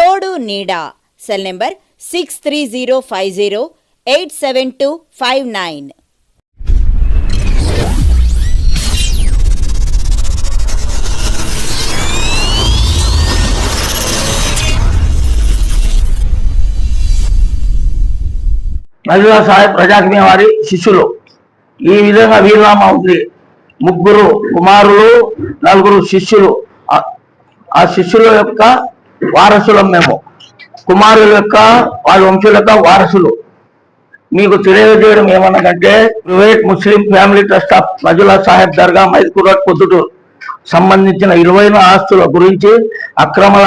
తోడు నీడా. Cell number six three zero five zero eight seven two five nine. Najula Saheb ప్రజాజ్ఞ వారి శిష్యులు. ఈ విధంగా వీరరామ ఉంది ముగ్గురు కుమారులు నలుగురు శిష్యులు. ఆ శిష్యుల యొక్క వారసులం మేము. కుమారుల యొక్క వాళ్ళ వంశుల యొక్క వారసులు. మీకు తెలియజేయడం ఏమన్నదంటే private Muslim family trust of Najula Saheb dargah మైదుకూరట్ Proddatur. సంబంధించిన ఇరవైన ఆస్తుల గురించి అక్రమల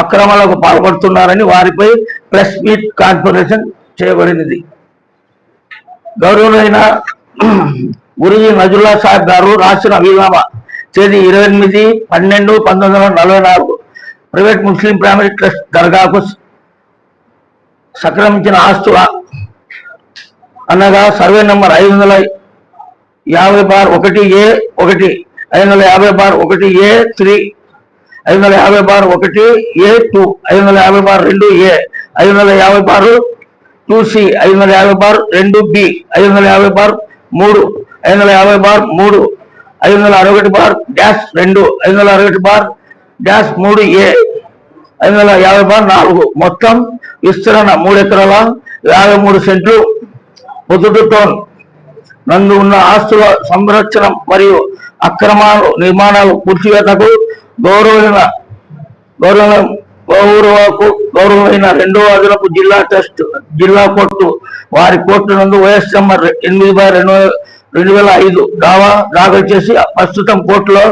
అక్రమాలకు పాల్పడుతున్నారని వారిపై ప్రెస్ మీట్ కాన్ఫరేషన్ చేయబడినది. గౌరవులైన గురుజీ నజుల్లా సాహెబ్ గారు రాసిన వీలునామా తేదీ ఇరవై ఎనిమిది పన్నెండు పంతొమ్మిది వందల నలభై నాలుగు. ప్రైవేట్ ముస్లిం ప్రైమరీ ట్రస్ట్ దర్గాకు సక్రమించిన ఆస్తుల అనగా సర్వే నంబర్ ఐదు వందల యాభై బార్ ఒకటి ఏ ఒకటి ఐదు వందల యాభై బార్ ఒకటి ఏ త్రీ ఐదు వందల యాభై బార్ ఒకటి ఏ టూ ఐదు వందల యాభై బార్ రెండు ఏ ఐదు వందల యాభై బారు టూ సి ఐదు వందల యాభై బార్ రెండు బి ఐదు వందల యాభై బార్ మూడు ఐదు వందల యాభై బార్ మూడు ఐదు వందల అరవై ఒకటి బార్ డాష్ రెండు ఐదు వందల అరవై ఒకటి బార్ డాష్ మూడు ఏ. ఐదు వందల యాభై బార్ నాలుగు. మొత్తం విస్తరణ మూడు ఎకరాల యాభై మూడు సెంట్లు పొద్దుడు టోన్. నందు ఉన్న ఆస్తుల సంరక్షణ మరియు అక్రమాలు నిర్మాణాలు పూర్తివేతకు గౌరవమైన గౌరవ గౌరవకు గౌరవమైన రెండవ అదనపు జిల్లా టెస్ట్ జిల్లా కోర్టు వారి కోర్టు నందు వైఎస్ నెంబర్ ఎనిమిది బై రెండు రెండు వేల ఐదు దావా దాఖలు చేసి ప్రస్తుతం కోర్టులో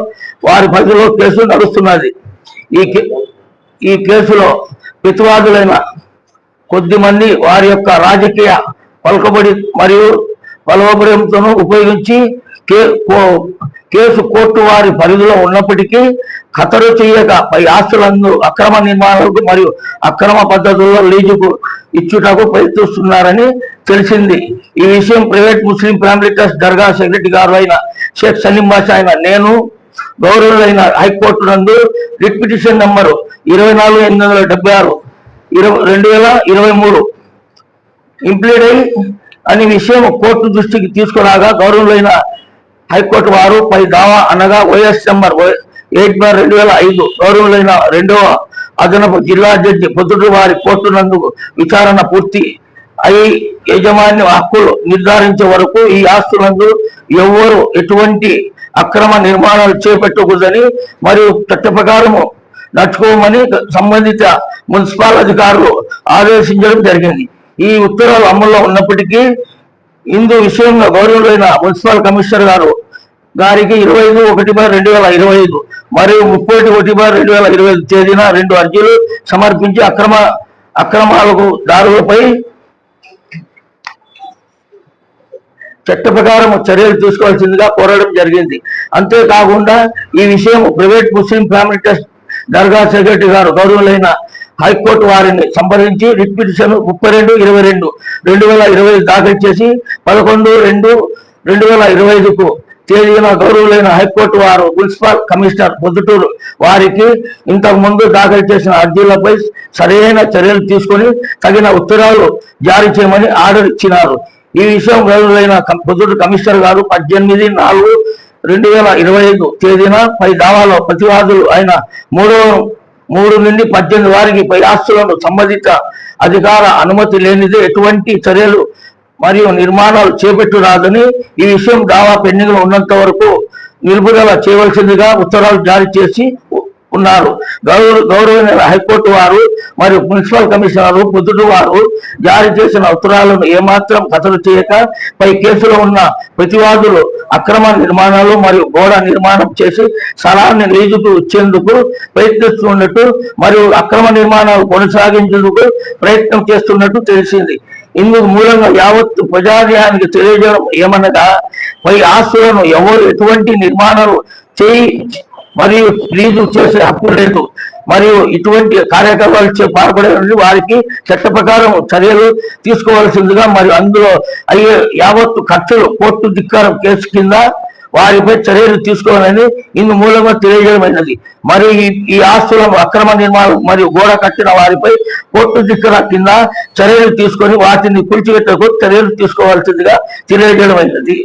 వారి పరిధిలో కేసు నడుస్తున్నది. ఈ కే- ఈ కేసులో ప్రతివాదులైన కొద్ది మంది వారి యొక్క రాజకీయ పలకబడి మరియు బలవబడంతోనూ ఉపయోగించి కే కో- కేసు కోర్టు వారి పరిధిలో ఉన్నప్పటికీ ఖతరు చేయక పై ఆస్తులందు అక్రమ నిర్మాణాలకు మరియు అక్రమ పద్ధతుల్లో లీజుకు ఇచ్చుటకు ప్రయత్నిస్తున్నారని తెలిసింది. ఈ విషయం private Muslim family trust dargah secretary గారు అయిన షేక్ సలీం బాషా అయిన నేను గౌరవులైన హైకోర్టు నందు రిట్ పిటిషన్ నంబరు ఇరవై నాలుగు ఎనిమిది వందల డెబ్బై ఆరు ఇరవై రెండు వేల ఇరవై మూడు. ఇంప్లీడ్ అయి అనే విషయం కోర్టు దృష్టికి తీసుకురాగా గౌరవులైన హైకోర్టు వారు పై దావా అనగా వైఎస్ నెంబర్ ఎయిట్ బార్ రెండు వేల ఐదు గౌరవులైన రెండవ అదనపు జిల్లా జడ్జి పొద్దుటి వారి కోర్టు నందు విచారణ పూర్తి అయి యజమాని హక్కులు నిర్ధారించే వరకు ఈ ఆస్తులందు ఎవ్వరు ఎటువంటి అక్రమ నిర్మాణాలు చేపట్టకూడదని మరియు చట్ట ప్రకారము నడుచుకోమని సంబంధిత మున్సిపల్ అధికారులు ఆదేశించడం జరిగింది. ఈ ఉత్తర్వులు అమల్లో ఉన్నప్పటికీ ఇందు విషయంలో గౌరవులైన మున్సిపల్ కమిషనర్ గారు గారికి ఇరవై ఐదు ఒకటి బార్ రెండు వేల ఇరవై ఐదు మరియు ముప్పై ఒకటి బార్ రెండు వేల ఇరవై ఐదు తేదీన రెండు అర్జీలు సమర్పించి అక్రమ అక్రమాలకు దారులపై చట్ట ప్రకారం చర్యలు తీసుకోవాల్సిందిగా కోరడం జరిగింది. అంతేకాకుండా ఈ విషయం private Muslim family trust dargah secretary గారు గౌరవులైన హైకోర్టు వారిని సంప్రదించి రిట్ పిటిషన్ ముప్పై రెండు ఇరవై రెండు రెండు వేల ఇరవై దాఖలు చేసి పదకొండు రెండు రెండు వేల ఇరవై ఐదుకు తేదీన గౌరవులైన హైకోర్టు వారు మున్సిపల్ కమిషనర్ పొద్దుటూరు వారికి ఇంతకు ముందు దాఖలు చేసిన అర్జీలపై సరైన చర్యలు తీసుకొని తగిన ఉత్తర్వులు జారీ చేయమని ఆర్డర్ ఇచ్చినారు. ఈ విషయం గౌరవులైన కం- కమిషనర్ గారు పద్దెనిమిది నాలుగు రెండు వేల ఇరవై ఐదు తేదీన పై దావాలో ప్రతివాదులు అయిన మూడో మూడు నుండి పద్దెనిమిది వారికి పై ఆస్తులను సంబంధిత అధికార అనుమతి లేనిది ఎటువంటి చర్యలు మరియు నిర్మాణాలు చేపట్టురాదని ఈ విషయం దావా పెండింగ్లో ఉన్నంత వరకు నిలుపుదల చేయవలసిందిగా ఉత్తర్వులు జారీ చేసి ఉన్నారు. గౌరవ గౌరవనీయ హైకోర్టు వారు మరియు మున్సిపల్ కమిషనర్ పొద్దుడు వారు జారీ చేసిన ఉత్తరాలను ఏమాత్రం కథలు చేయక పై కేసులో ఉన్న ప్రతివాదులు అక్రమ నిర్మాణాలు మరియు గోడ నిర్మాణం చేసి స్థలాన్ని లీజుకు ఇచ్చేందుకు ప్రయత్నిస్తున్నట్టు మరియు అక్రమ నిర్మాణాలు కొనసాగించేందుకు ప్రయత్నం చేస్తున్నట్టు తెలిసింది. ఇందుకు మూలంగా యావత్ ప్రజాధ్యానికి తెలియజేయడం ఏమనగా పై ఆస్తులను ఎవరు ఎటువంటి నిర్మాణాలు చేయి మరియు లీజు చేసే హక్కు లేదు. మరియు ఇటువంటి కార్యకలాపాలు పాల్పడే నుండి వారికి చట్ట ప్రకారం చర్యలు తీసుకోవాల్సిందిగా మరియు అందులో అయ్యే యావత్తు ఖర్చులు కోర్టు ధిక్కారం కేసు కింద వారిపై చర్యలు తీసుకోవాలని ఇందు మూలంగా తెలియజేయమైనది మరియు ఈ ఆస్తుల అక్రమ నిర్మాణం మరియు గోడ కట్టిన వారిపై కోర్టు ధిక్కర కింద చర్యలు తీసుకొని వాటిని కూల్చివేతకు చర్యలు తీసుకోవాల్సిందిగా తెలియజేయమైనది